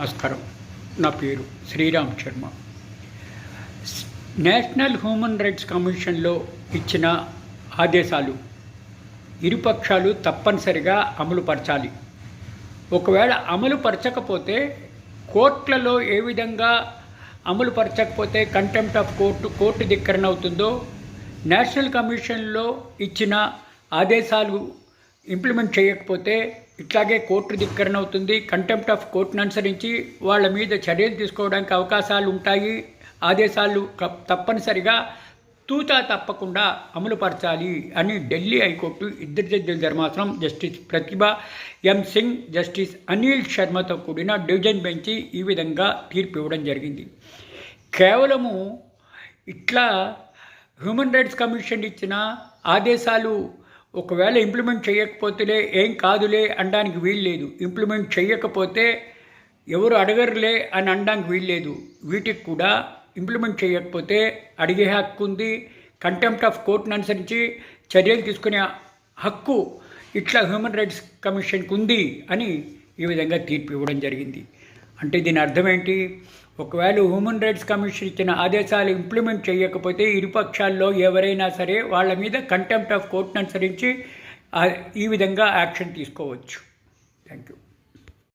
నమస్కారం. నా పేరు Sriram Sharma. National human rights కమిషన్లో ఇచ్చిన ఆదేశాలు ఇరుపక్షాలు తప్పనిసరిగా అమలు పరచాలి. ఒకవేళ అమలు పరచకపోతే కోర్టులలో ఏ విధంగా అమలు పరచకపోతే కంటెంప్ట్ ఆఫ్ కోర్టు కోర్టు ధిక్కరణ అవుతుందో నేషనల్ కమిషన్లో ఇచ్చిన ఆదేశాలు ఇంప్లిమెంట్ చేయకపోతే ఇట్లాగే కోర్టు ధిక్కరణ అవుతుంది. కంటెంప్ట్ ఆఫ్ కోర్టును అనుసరించి వాళ్ళ మీద చర్యలు తీసుకోవడానికి అవకాశాలు ఉంటాయి. ఆదేశాలు తప్పనిసరిగా తూచా తప్పకుండా అమలుపరచాలి అని ఢిల్లీ హైకోర్టు ఇద్దరు జడ్జిల ధర్మాసనం justice Pratibha M Singh justice Anil శర్మతో కూడిన డివిజన్ బెంచ్ ఈ విధంగా తీర్పు ఇవ్వడం జరిగింది. కేవలము ఇట్లా హ్యూమన్ రైట్స్ కమిషన్ ఇచ్చిన ఆదేశాలు ఒకవేళ ఇంప్లిమెంట్ చేయకపోతేలే ఏం కాదులే అనడానికి వీల్లేదు. ఇంప్లిమెంట్ చేయకపోతే ఎవరు అడగరులే అని అనడానికి వీల్లేదు. వీటికి కూడా ఇంప్లిమెంట్ చేయకపోతే అడిగే హక్కు ఉంది. కంటెంప్ట్ ఆఫ్ కోర్టును అనుసరించి చర్యలు తీసుకునే హక్కు ఇట్లా హ్యూమన్ రైట్స్ కమిషన్కు ఉంది అని ఈ విధంగా తీర్పు ఇవ్వడం జరిగింది. అంటే దీని అర్థం ఏంటి? ఒకవేళ హ్యూమన్ రైట్స్ కమిషన్ ఇచ్చిన ఆదేశాలు ఇంప్లిమెంట్ చేయకపోతే ఇరుపక్షాల్లో ఎవరైనా సరే వాళ్ళ మీద కంటెంప్ట్ ఆఫ్ కోర్టును అనుసరించి ఈ విధంగా యాక్షన్ తీసుకోవచ్చు. Thank you